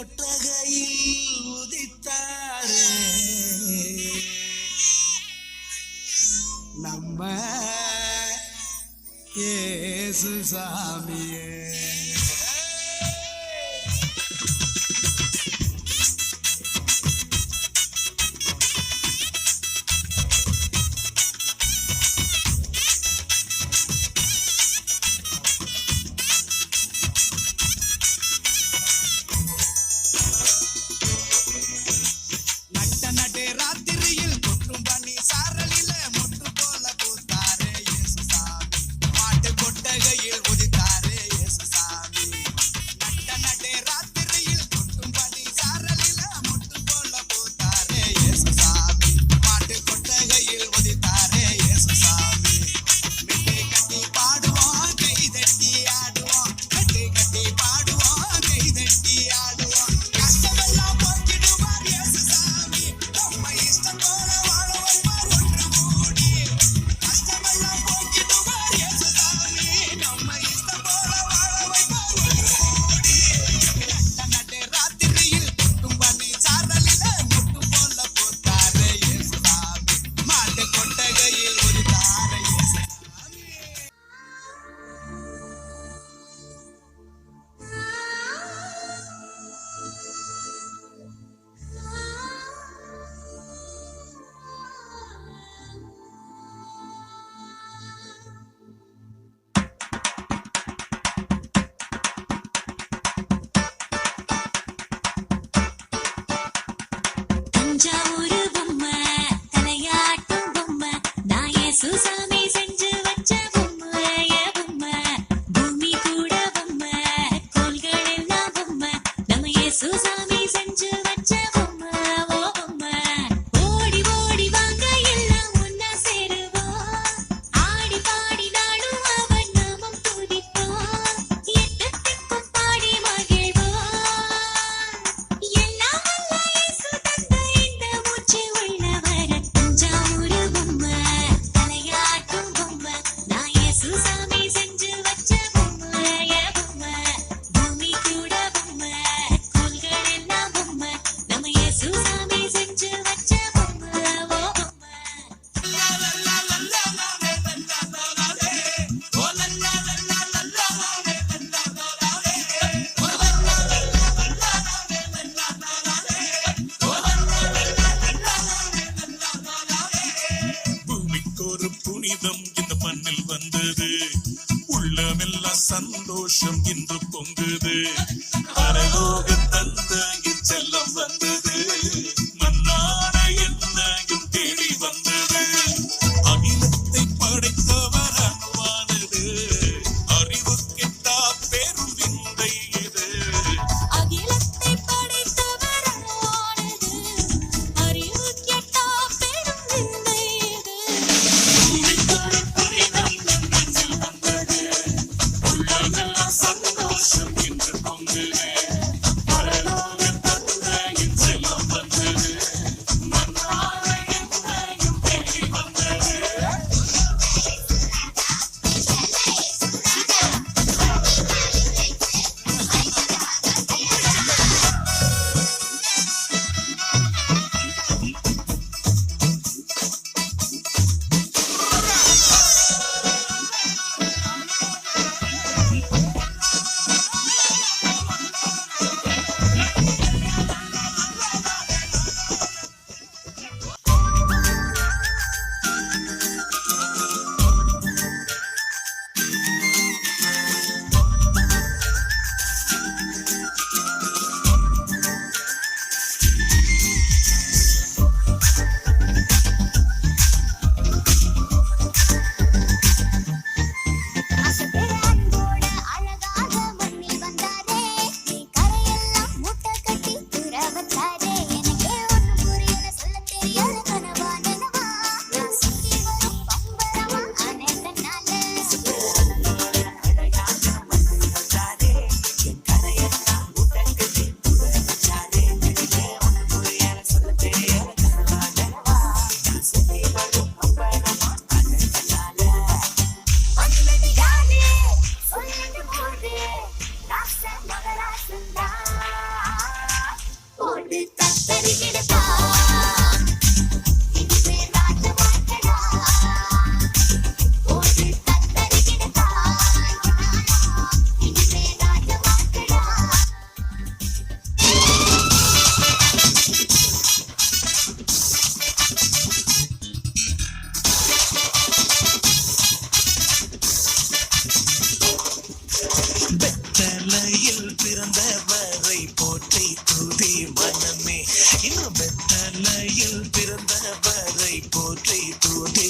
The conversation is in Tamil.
ஒட்டகையில் உதித்தாரே. நம்ம ஏசு சாமியே. I latir உலகமெல்லாம் சந்தோஷம் இன்று பொங்குது. பரலோக தந்தையின் செல்லம் வந்தது. through a.